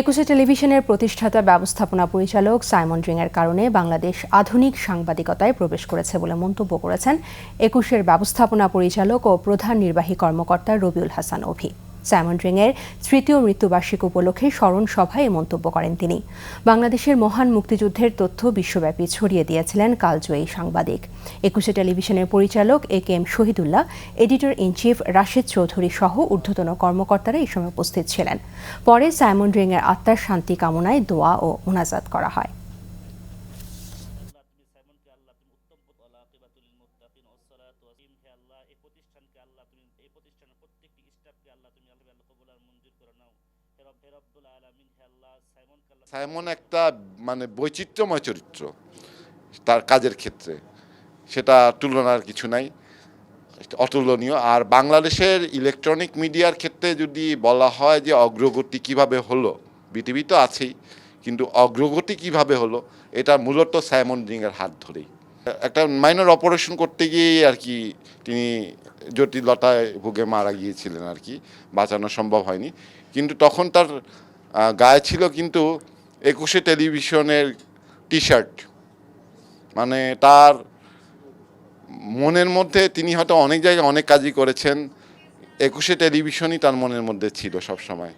একুশে টেলিভিশনের প্রতিষ্ঠাতা ব্যবস্থাপনা পরিচালক সাইমন রিংয়ের কারণে বাংলাদেশ আধুনিক সাংবাদিকতায় প্রবেশ করেছে বলে মন্তব্য করেছেন একুশের ব্যবস্থাপনা পরিচালক ও প্রধান নির্বাহী কর্মকর্তা রবিউল হাসান অভি। সাইমন রিংয়ের তৃতীয় মৃত্যুবার্ষিকী উপলক্ষে স্মরণ সভায় মন্তব্য করেন তিনি। বাংলাদেশের মহান মুক্তিযুদ্ধের তথ্য বিশ্বব্যাপী ছড়িয়ে দিয়েছিলেন কালজয়ী সাংবাদিক। একুশে টেলিভিশনের পরিচালক A K M Shahidullah, editor in chief Rashed Chowdhury সহ ঊর্ধ্বতন কর্মকর্তারা এই সময় উপস্থিত ছিলেন। পরে সাইমন রিংয়ের আত্মার শান্তি কামনায় দোয়া ও মোনাজাত করা হয়। সাইমন একটা মানে বৈচিত্র্যময় চরিত্র তার কাজের ক্ষেত্রে। সেটা তুলনার কিছু নাই অতুলনীয়। আর বাংলাদেশের ইলেকট্রনিক মিডিয়ার ক্ষেত্রে যদি বলা হয় যে অগ্রগতি কীভাবে হলো বিটিভি তো আছেই, কিন্তু অগ্রগতি কীভাবে হলো, এটা মূলত সাইমন রিংয়ের হাত ধরেই। একটা মাইনর অপারেশন করতে গিয়েই আর কি তিনি জটিলতায় ভুগে মারা গিয়েছিলেন আর কি, বাঁচানো সম্ভব হয়নি। কিন্তু তখন তার গায়ে ছিল কিন্তু একুশে টেলিভিশনের টি শার্ট মানে তার মনের মধ্যে, তিনি হয়তো অনেক জায়গায় অনেক কাজই করেছেন, একুশে টেলিভিশনই তার মনের মধ্যে ছিল সব সময়